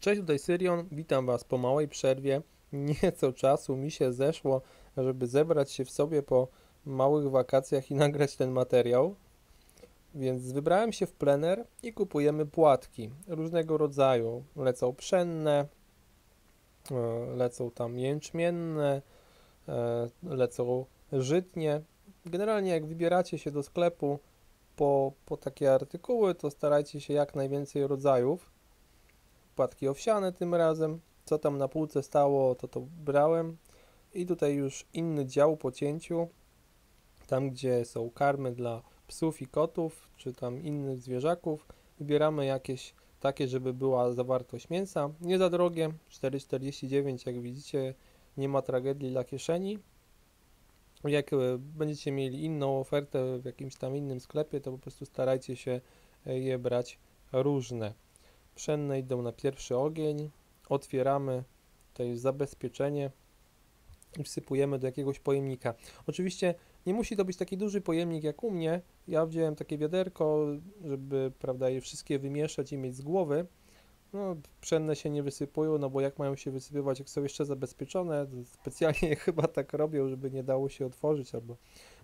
Cześć, tutaj Syrion, witam Was po małej przerwie. Nieco czasu mi się zeszło, żeby zebrać się w sobie po małych wakacjach i nagrać ten materiał. Więc wybrałem się w plener i kupujemy płatki różnego rodzaju. Lecą pszenne, e, lecą tam jęczmienne, e, lecą żytnie. Generalnie jak wybieracie się do sklepu po, po takie artykuły, to starajcie się jak najwięcej rodzajów płatki owsiane tym razem. Co tam na półce stało, to to brałem. I tutaj już inny dział po cięciu. Tam, gdzie są karmy dla psów i kotów, czy tam innych zwierzaków. Wybieramy jakieś takie, żeby była zawartość mięsa. Nie za drogie, 4,49 jak widzicie, nie ma tragedii dla kieszeni. Jak e, będziecie mieli inną ofertę w jakimś tam innym sklepie, to po prostu starajcie się e, je brać różne pszenne idą na pierwszy ogień, otwieramy, to jest zabezpieczenie i wsypujemy do jakiegoś pojemnika. Oczywiście nie musi to być taki duży pojemnik jak u mnie, ja wziąłem takie wiaderko, żeby prawda, je wszystkie wymieszać i mieć z głowy. No, pszenne się nie wysypują, no bo jak mają się wysypywać, jak są jeszcze zabezpieczone, specjalnie chyba tak robią, żeby nie dało się otworzyć, albo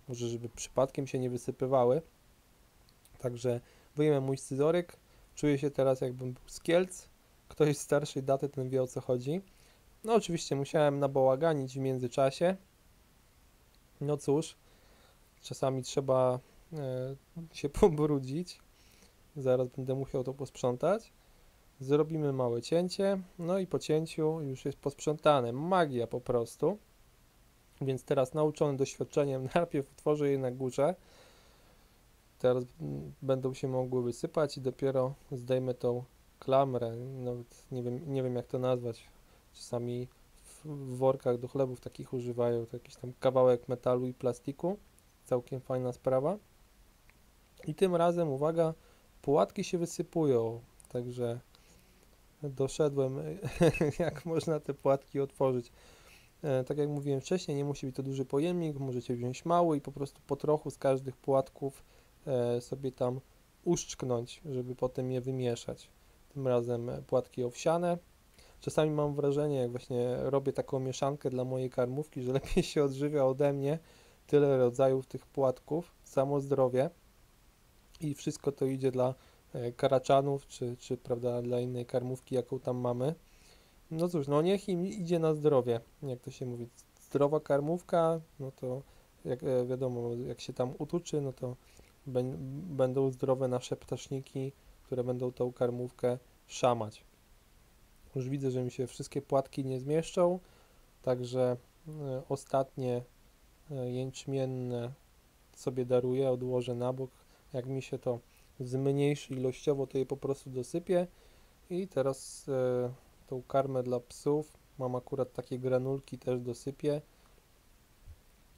może żeby przypadkiem się nie wysypywały. Także wyjmę mój scyzoryk, Czuję się teraz jakbym był z Kielc. Ktoś z starszej daty, ten wie o co chodzi. No oczywiście musiałem nabałaganić w międzyczasie. No cóż, czasami trzeba e, się pobrudzić. Zaraz będę musiał to posprzątać. Zrobimy małe cięcie, no i po cięciu już jest posprzątane. Magia po prostu. Więc teraz nauczony doświadczeniem, najpierw otworzę je na górze, teraz będą się mogły wysypać i dopiero zdejmę tą klamrę, nawet nie wiem, nie wiem jak to nazwać, czasami w workach do chlebów takich używają, to jakiś tam kawałek metalu i plastiku, całkiem fajna sprawa. I tym razem, uwaga, płatki się wysypują, także doszedłem, jak można te płatki otworzyć. E, tak jak mówiłem wcześniej, nie musi być to duży pojemnik, możecie wziąć mały i po prostu po trochu z każdych płatków sobie tam uszczknąć, żeby potem je wymieszać. Tym razem płatki owsiane. Czasami mam wrażenie, jak właśnie robię taką mieszankę dla mojej karmówki, że lepiej się odżywia ode mnie tyle rodzajów tych płatków, samo zdrowie i wszystko to idzie dla e, karaczanów, czy, czy prawda, dla innej karmówki, jaką tam mamy. No cóż, no niech im idzie na zdrowie, jak to się mówi. Zdrowa karmówka, no to jak e, wiadomo, jak się tam utuczy, no to będą zdrowe nasze ptaszniki, które będą tą karmówkę szamać. Już widzę, że mi się wszystkie płatki nie zmieszczą, także e, ostatnie e, jęczmienne sobie daruję, odłożę na bok. Jak mi się to zmniejszy ilościowo, to je po prostu dosypię. I teraz e, tą karmę dla psów, mam akurat takie granulki, też dosypię.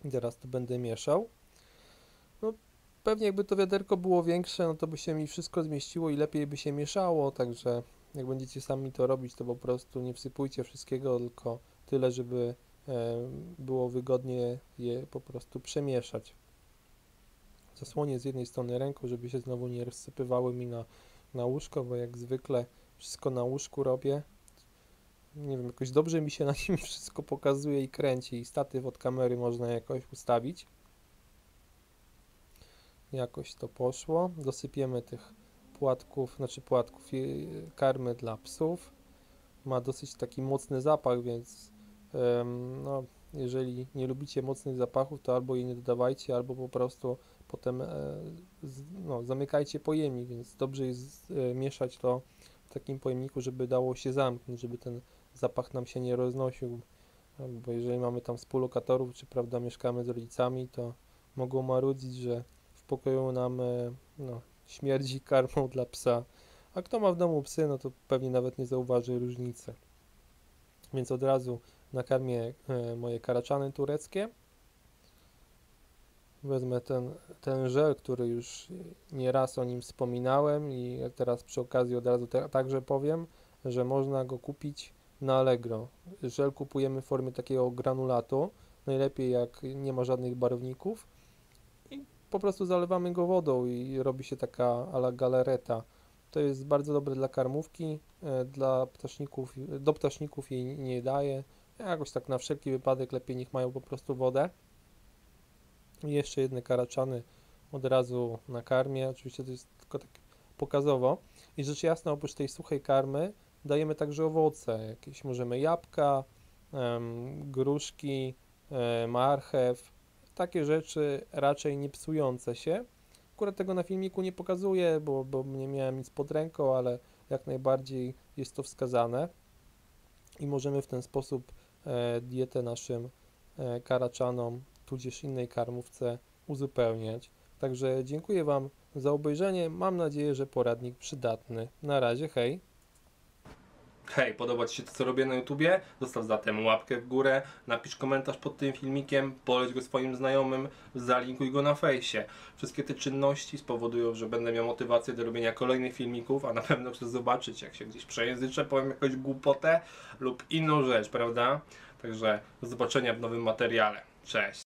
I teraz to będę mieszał. Pewnie jakby to wiaderko było większe, no to by się mi wszystko zmieściło i lepiej by się mieszało, także jak będziecie sami to robić, to po prostu nie wsypujcie wszystkiego, tylko tyle, żeby było wygodnie je po prostu przemieszać. Zasłonię z jednej strony ręką, żeby się znowu nie rozsypywały mi na, na łóżko, bo jak zwykle wszystko na łóżku robię. Nie wiem, jakoś dobrze mi się na nim wszystko pokazuje i kręci i statyw od kamery można jakoś ustawić jakoś to poszło. Dosypiemy tych płatków, znaczy płatków karmy dla psów. Ma dosyć taki mocny zapach, więc no, jeżeli nie lubicie mocnych zapachów, to albo jej nie dodawajcie, albo po prostu potem e, no, zamykajcie pojemnik, więc dobrze jest e, mieszać to w takim pojemniku, żeby dało się zamknąć, żeby ten zapach nam się nie roznosił, bo jeżeli mamy tam współlokatorów, czy prawda, mieszkamy z rodzicami, to mogą marudzić, że pokoju nam e, no, śmierdzi karmą dla psa. A kto ma w domu psy, no to pewnie nawet nie zauważy różnicy. Więc od razu nakarmię e, moje karaczany tureckie. Wezmę ten, ten żel, który już nie raz o nim wspominałem i teraz przy okazji od razu te, także powiem, że można go kupić na Allegro. Żel kupujemy w formie takiego granulatu, najlepiej jak nie ma żadnych barwników po prostu zalewamy go wodą i robi się taka ala galereta To jest bardzo dobre dla karmówki, e, dla ptaszników, do ptaszników jej nie daję. Jakoś tak na wszelki wypadek lepiej niech mają po prostu wodę. I jeszcze jedne karaczany od razu na karmie. Oczywiście to jest tylko tak pokazowo. I rzecz jasna, oprócz tej suchej karmy dajemy także owoce. Jakieś możemy jabłka, gruszki, marchew. Takie rzeczy raczej nie psujące się. Akurat tego na filmiku nie pokazuję, bo, bo nie miałem nic pod ręką, ale jak najbardziej jest to wskazane. I możemy w ten sposób e, dietę naszym e, karaczanom, tudzież innej karmówce uzupełniać. Także dziękuję Wam za obejrzenie. Mam nadzieję, że poradnik przydatny. Na razie, hej! Hej, podoba Ci się to, co robię na YouTubie? Zostaw zatem łapkę w górę, napisz komentarz pod tym filmikiem, poleć go swoim znajomym, zalinkuj go na fejsie. Wszystkie te czynności spowodują, że będę miał motywację do robienia kolejnych filmików, a na pewno chcę zobaczyć, jak się gdzieś przejęzyczę, powiem jakąś głupotę lub inną rzecz, prawda? Także do zobaczenia w nowym materiale. Cześć!